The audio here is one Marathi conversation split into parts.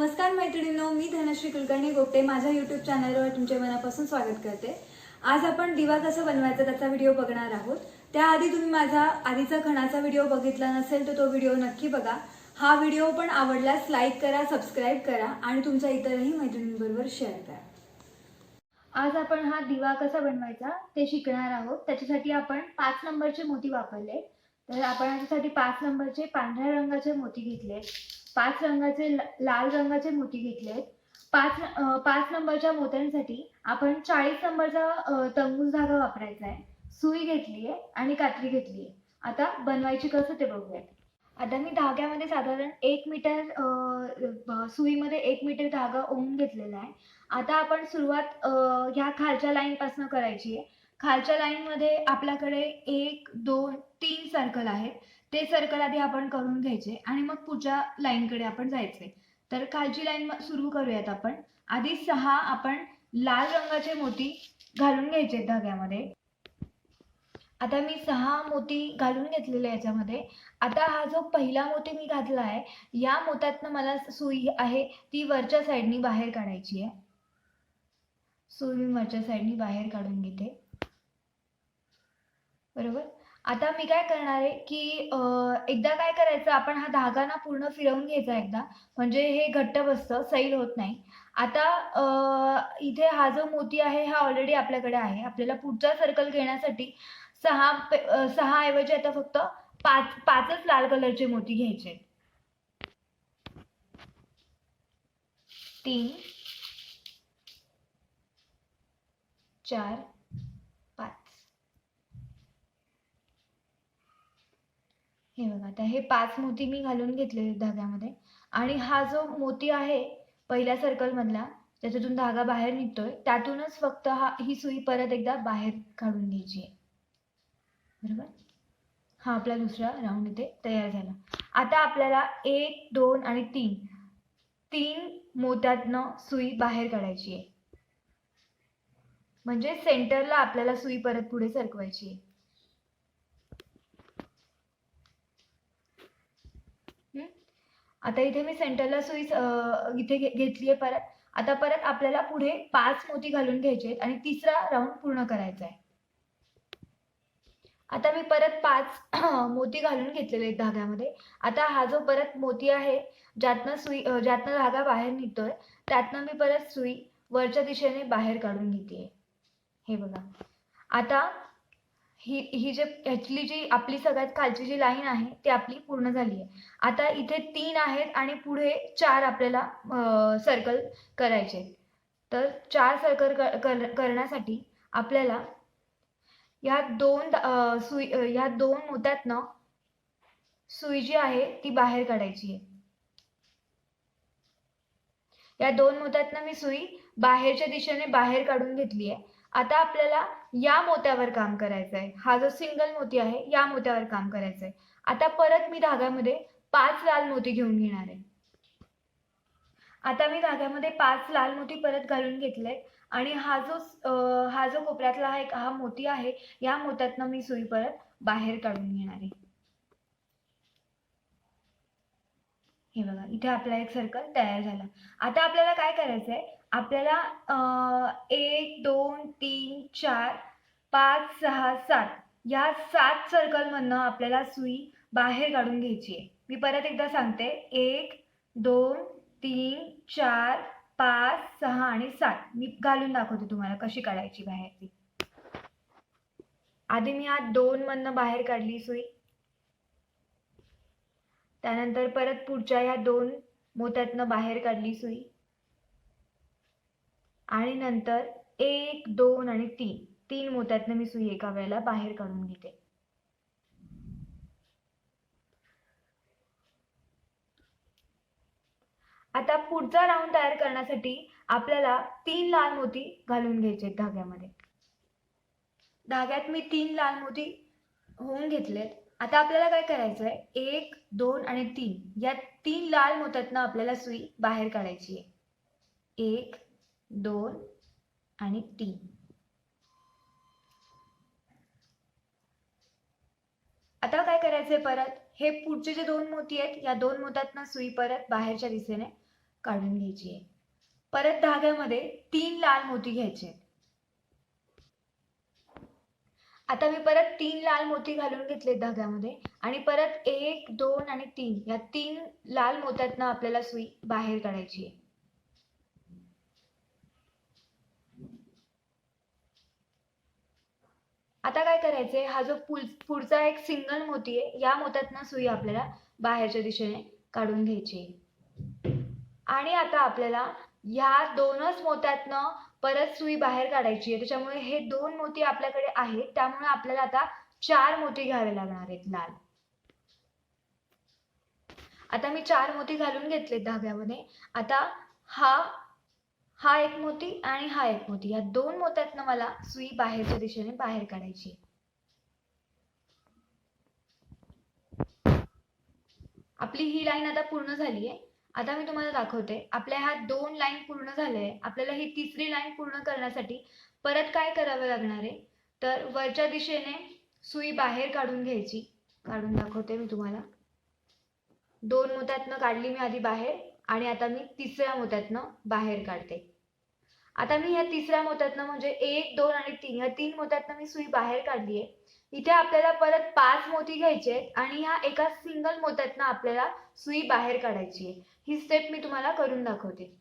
नमस्कार मैत्रिणींनो मी धनश्री कुलकर्णी गोपटे माझ्या युट्यूब चॅनलवर तुमचे मनापासून स्वागत करते. आज आपण दिवा कसा बनवायचा त्याचा व्हिडिओ बघणार आहोत. त्याआधी तुम्ही माझा आधीचा खणाचा व्हिडिओ बघितला नसेल तर तो व्हिडिओ नक्की बघा. हा व्हिडिओ पण आवडल्यास लाईक करा सबस्क्राईब करा आणि तुमच्या इतरही मैत्रिणींबरोबर शेअर करा. आज आपण हा दिवा कसा बनवायचा ते शिकणार आहोत. त्याच्यासाठी आपण पाच नंबरचे मोती वापरले. तर आपण याच्यासाठी पाच नंबरचे पांढऱ्या रंगाचे मोती घेतले. पाच रंगाचे लाल रंगाचे मोती घेतले पाच पाच नंबरच्या मोत्यांसाठी आपण चाळीस नंबरचा अं, तंगूस धागा वापरायचा आहे. सुई घेतली आहे आणि कात्री घेतली आहे. आता बनवायची कसं ते बघूयात. आता मी धाग्यामध्ये साधारण एक मीटर सुईमध्ये एक मीटर धागा ओवून घेतलेला आहे. आता आपण सुरुवात ह्या खालच्या लाईनपासून करायची आहे. खालच्या लाईन मध्ये आपल्याकडे एक दोन तीन सर्कल आहेत. ते सर्कल आधी आपण करून घ्यायचे आणि मग पुढच्या लाईन कडे आपण जायचे. तर खालची लाईन सुरू करूयात आपण. आधी सहा आपण लाल रंगाचे मोती घालून घ्यायचे धाग्यामध्ये. आता मी सहा मोती घालून घेतलेले याच्यामध्ये. आता हा जो पहिला मोती मी घातला आहे या मोत्यातनं मला सुई आहे ती वरच्या साईडनी बाहेर काढायची आहे. सुई मी वरच्या साईडनी बाहेर काढून घेते. बरोबर? आता मी काय करणार आहे की अं, एकदा काय करायचं आपण हा धागा ना पूर्ण फिरवून घ्यायचा एकदा. म्हणजे हे घट्ट बसतं सैल होत नाही. आता अं, इथे हा जो मोती आहे हा ऑलरेडी आपल्याकडे आहे. आपल्याला पुढचा सर्कल घेण्यासाठी सहा पे- अं, सहा ऐवजी आता फक्त पाच पाचच लाल कलरचे मोती घ्यायचे. तीन चार पाच हे बघा आता हे पाच मोती मी घालून घेतले धाग्यामध्ये. आणि हा जो मोती आहे पहिल्या सर्कल मधला त्याच्यातून धागा बाहेर निघतोय त्यातूनच फक्त हा ही सुई परत एकदा बाहेर काढून घ्यायची आहे. बरोबर? हा आपला दुसरा राऊंड इथे तयार झाला. आता आपल्याला एक दोन आणि तीन तीन मोत्यातनं सुई बाहेर काढायची आहे. म्हणजे सेंटरला आपल्याला सुई परत पुढे सरकवायची आहे. आता इथे मी सेंटरला सुई इथे घेतलीये परत. आता परत आपल्याला पुढे पाच मोती घालून घ्यायचे आहेत आणि तिसरा राऊंड पूर्ण करायचा आहे. आता मी परत पाच मोती घालून घेतलेले आहेत धाग्यामध्ये. आता हा जो परत मोती आहे ज्यातनं सुई ज्यातनं धागा बाहेर निघतोय त्यातनं मी परत सुई वरच्या दिशेने बाहेर काढून घेते. हे बघा. आता ही ही जे ह्यातली जी आपली सगळ्यात खालची जी लाईन आहे ती आपली पूर्ण झाली आहे. आता इथे तीन आहेत आणि पुढे चार आपल्याला सर्कल करायचे तर चार सर्कल करण्यासाठी आपल्याला या दोन सुई या दोन मोत्यातनं सुई जी आहे ती बाहेर काढायची आहे. या दोन मोत्यातनं मी सुई बाहेरच्या दिशेने बाहेर काढून घेतली आहे. आता आपल्याला या मोत्यावर काम करायचं आहे हा जो सिंगल मोती आहे या मोत्यावर काम करायचं आहे आता परत मी धाग्यामध्ये पाच लाल मोती घेऊन घेणार आहे. आता मी धाग्यामध्ये पाच लाल मोती परत घालून घेतले आणि हा जो हा जो कोपऱ्यातला हा एक हा मोती आहे या मोत्यातनं मी सुई परत बाहेर काढून घेणार आहे. हे बघा इथे आपला एक सर्कल तयार झाला. आता आपल्याला काय करायचं आहे आपल्याला एक दोन तीन चार पाच सहा सात या सात सर्कलमधनं आपल्याला सुई बाहेर काढून घ्यायची आहे. मी परत एकदा सांगते. एक दोन तीन चार पाच सहा आणि सात. मी घालून दाखवते तुम्हाला कशी काढायची बाहेर ती आधी मी आत दोन मधनं बाहेर काढली सुई. त्यानंतर परत पुढच्या या दोन मोत्यातनं बाहेर काढली सुई. आणि नंतर एक दोन आणि तीन. तीन मोत्यातनं मी सुई एका वेळेला बाहेर काढून घेते. आता पुढचा राऊंड तयार करण्यासाठी आपल्याला तीन लाल मोती घालून घ्यायचे धाग्यामध्ये. धाग्यात मी तीन लाल मोती होऊन घेतलेत. आता आपल्याला काय करायचं आहे एक दोन आणि तीन. या तीन लाल मोत्यातनं आपल्याला सुई बाहेर काढायची आहे. एक दोन आणि तीन. आता काय करायचंय परत? हे पुढचे जे दोन मोती आहेत या दोन मोत्यातनं सुई परत बाहेरच्या दिशेने काढून घ्यायची आहे. परत धाग्यामध्ये तीन लाल मोती घ्यायचे आहेत. आता मी परत तीन लाल मोती घालून घेतले धाग्यामध्ये. आणि परत एक दोन आणि तीन. या तीन लाल मोत्यातनं आपल्याला सुई बाहेर काढायची आहे. आता काय करायचंय? हा जो पुढचा एक सिंगल मोती आहे या मोत्यातनं सुई आपल्याला बाहेरच्या दिशेने काढून घ्यायची आणि आता आपल्याला ह्या दोनच मोत्यातनं परत सुई बाहेर काढायची आहे. त्याच्यामुळे हे दोन मोती आपल्याकडे आहेत. त्यामुळे आपल्याला आता चार मोती घ्यावे लागणार आहेत लाल. आता मी चार मोती घालून घेतले धाग्यामध्ये. आता हा हा एक मोती आणि हा एक मोती. या दोन मोत्यातनं मला सुई बाहेरच्या दिशेने बाहेर काढायची आहे. आपली ही लाईन आता पूर्ण झाली आहे. आता मी तुम्हाला दाखवते. आपल्या ह्या दोन लाईन पूर्ण झाल्या आहे. आपल्याला ही तिसरी लाईन पूर्ण करण्यासाठी परत काय करावं लागणार आहे? तर वरच्या दिशेने सुई बाहेर काढून घ्यायची. काढून दाखवते मी तुम्हाला. दोन मोत्यातनं काढली मी आधी बाहेर आणि आता मी तिसऱ्या मोत्यातनं बाहेर काढते. आता मी ह्या तिसऱ्या मोत्यातनं म्हणजे एक दोन आणि तीन ह्या तीन मोत्यातनं मी सुई बाहेर काढली आहे. इथे आपल्याला परत पाच मोती घ्यायचे आहेत आणि ह्या एका सिंगल मोत्यातनं आपल्याला सुई बाहेर काढायची आहे. ही स्टेप मी तुम्हाला करून दाखवते.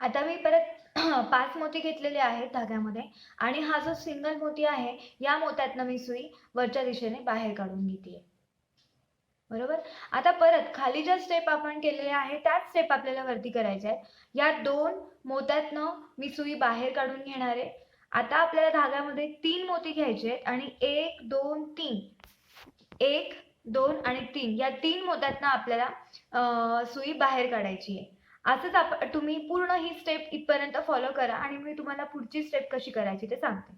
आता मी परत पाच मोती घेतलेले आहेत धाग्यामध्ये आणि हा जो सिंगल मोती आहे या मोत्यातनं मी सुई वरच्या दिशेने बाहेर काढून घेते. बरोबर? आता परत खाली ज्या स्टेप आपण केलेल्या आहे त्याच स्टेप आपल्याला वरती करायच्या आहेत. या दोन मोत्यातनं मी सुई बाहेर काढून घेणार आहे. आता आपल्याला धाग्यामध्ये तीन मोती घ्यायचे आहेत आणि एक दोन तीन. एक दोन आणि तीन. या तीन मोत्यातनं आपल्याला सुई बाहेर काढायची आहे. असंच आप तुम्ही पूर्ण ही स्टेप इथपर्यंत फॉलो करा आणि मी तुम्हाला पुढची स्टेप कशी करायची ते सांगते.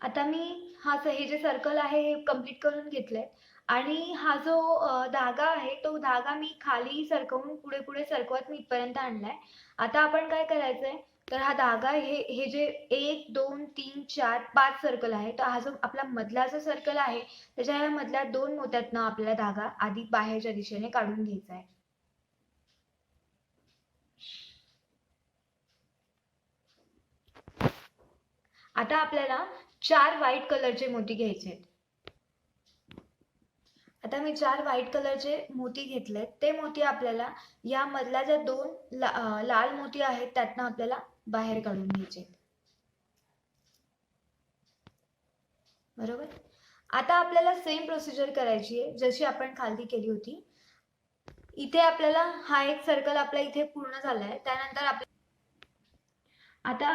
आता मी हा स- हे जे सर्कल आहे हे कंप्लीट करून घेतलंय. आणि हा जो धागा आहे तो धागा मी खाली सरकवून पुढे पुढे सरकवत मी इथपर्यंत आणलाय. आता आपण काय करायचंय? तर हा धागा हे हे जे एक दोन तीन चार पाच सर्कल आहे तर हा जो आपला मधला जो सर्कल आहे त्याच्या या मधल्या दोन मोत्यातनं आपल्याला धागा आधी बाहेरच्या दिशेने काढून घ्यायचा आहे. आता आपल्याला चार व्हाईट कलरचे मोती घ्यायचे आहेत. आता मी चार व्हाईट कलरचे मोती घेतलेत. ते मोती आपल्याला या मधल्या ज्या दोन ला, लाल मोती आहेत त्यातनं आपल्याला बाहेर काढून घ्यायचे बरोबर? आता आपल्याला सेम प्रोसिजर करायची आहे जशी आपण खालती केली होती. इथे आपल्याला हा एक सर्कल आपला इथे पूर्ण झाला आहे त्यानंतर आपल्या आता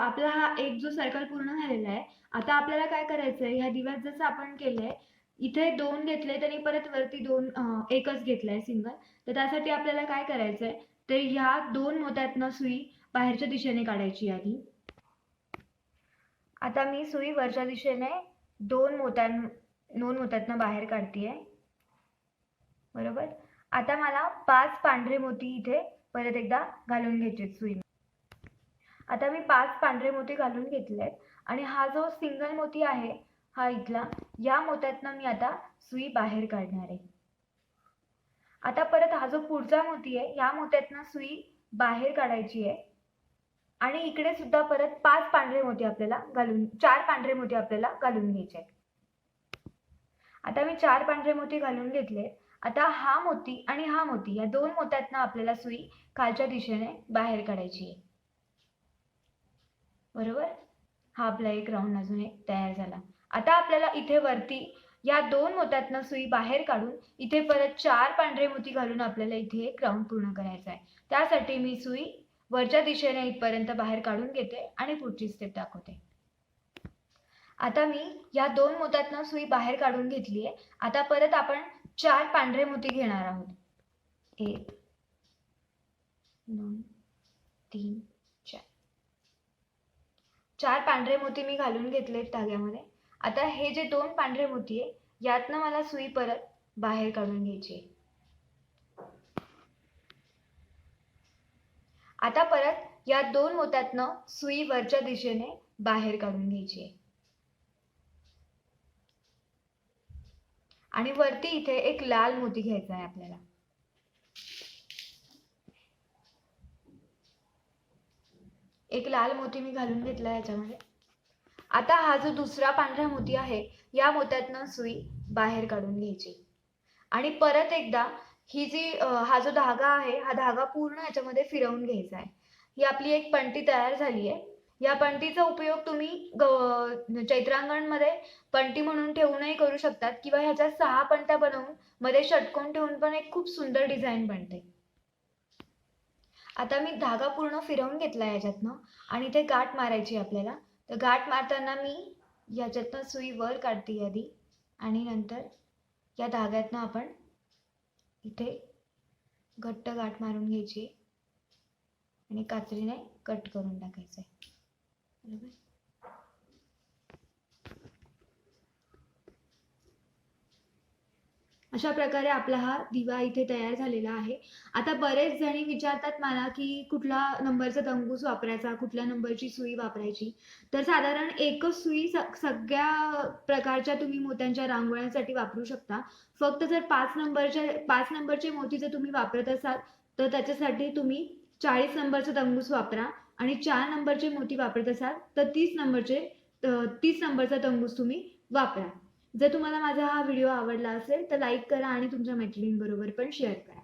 आपला हा एक जो सर्कल पूर्ण झालेला आहे आता आपल्याला काय करायचं आहे ह्या दिव्यात जसं आपण केलंय इथे दोन घेतले आणि परत वरती दोन एकच घेतलाय सिंगल तर त्यासाठी आपल्याला काय करायचंय? तर ह्या दोन मोत्यातनं सुई बाहेरच्या दिशेने काढायची आधी. आता मी सुई वरच्या दिशेने दोन मोत्यां दोन मोत्यातनं बाहेर काढतीये. बरोबर? आता मला पाच पांढरे मोती इथे परत एकदा घालून घ्यायचे सुई आता मी पाच पांढरे मोती घालून घेतलेत आणि हा जो सिंगल मोती आहे हा इथला या मोत्यातनं मी आता सुई बाहेर काढणार आहे. आता परत हा जो पुढचा मोती आहे या मोत्यातनं सुई बाहेर काढायची आहे. आणि इकडे सुद्धा परत पाच पांढरे मोती आपल्याला घालून चार पांढरे मोती आपल्याला घालून घ्यायचे आहेत. आता मी चार पांढरे मोती घालून घेतले. आता हा मोती आणि हा मोती या दोन मोत्यातनं आपल्याला सुई खालच्या दिशेने बाहेर काढायची आहे. बरोबर? हा आपला एक राऊंड अजून एक तयार झाला. आता आपल्याला इथे वरती या दोन मोत्यातनं सुई बाहेर काढून इथे परत चार पांढरे मोती घालून आपल्याला इथे एक राऊंड पूर्ण करायचा आहे. त्यासाठी मी सुई वरच्या दिशेने इथपर्यंत बाहेर काढून घेते आणि पुढची स्टेप दाखवते. आता मी या दोन मोत्यातनं सुई बाहेर काढून घेतली आहे आता परत आपण चार पांढरे मोती घेणार आहोत. एक दोन तीन चार. चार पांढरे मोती मी घालून घेतले धाग्यामध्ये. आता हे जे दोन पांढरे मोती आहे यातनं मला सुई परत बाहेर काढून घ्यायची आहे. आता परत या दोन मोत्यातनं सुई वरच्या दिशेने बाहेर काढून घ्यायची आहे. आणि वरती इथे एक लाल मोती घ्यायचा आहे आपल्याला. एक लाल मोती मी घालून घेतला याच्यामध्ये. आता हा जो दुसरा पांढरा मोती आहे या मोत्यातनं सुई बाहेर काढून घ्यायची. आणि परत एकदा ही जी हा जो धागा आहे हा धागा पूर्ण याच्यामध्ये फिरवून घ्यायचा आहे. ही आपली एक पंटी तयार झाली आहे. या पंटीचा उपयोग तुम्ही ग चैत्रांगणमध्ये पंटी म्हणून ठेवूनही करू शकतात किंवा ह्याच्या सहा पंट्या बनवून मध्ये षटकोन ठेवून पण एक खूप सुंदर डिझाईन बनते. आता मी धागा पूर्ण फिरवून घेतला याच्यातनं आणि ते गाठ मारायची आपल्याला. तर गाठ मारताना मी याच्यातनं सुई वर काढते आधी आणि नंतर या धाग्यातनं आपण इथे घट्ट गाठ मारून घ्यायची आणि कात्रीने कट करून टाकायचं. आहे बरोबर? अशा प्रकारे आपला हा दिवा इथे तयार झालेला आहे. आता बरेच जणी विचारतात मला की कुठला नंबरचा तंबूस वापरायचा कुठल्या नंबरची सुई वापरायची? तर साधारण एकच सुई सगळ्या प्रकारच्या तुम्ही मोत्यांच्या रांगोळ्यांसाठी वापरू शकता. फक्त जर पाच नंबरच्या पाच नंबरचे मोती जर तुम्ही वापरत असाल तर त्याच्यासाठी तुम्ही चाळीस नंबरचा तंबूस वापरा आणि चार नंबरचे मोती वापरत असाल तर तीस नंबरचे तीस नंबरचा तंबूस तुम्ही वापरा. जर तुम्हाला माझा हा व्हिडिओ आवडला असेल तर लाईक करा आणि तुमच्या मैत्रिणींबरोबर पण शेअर करा.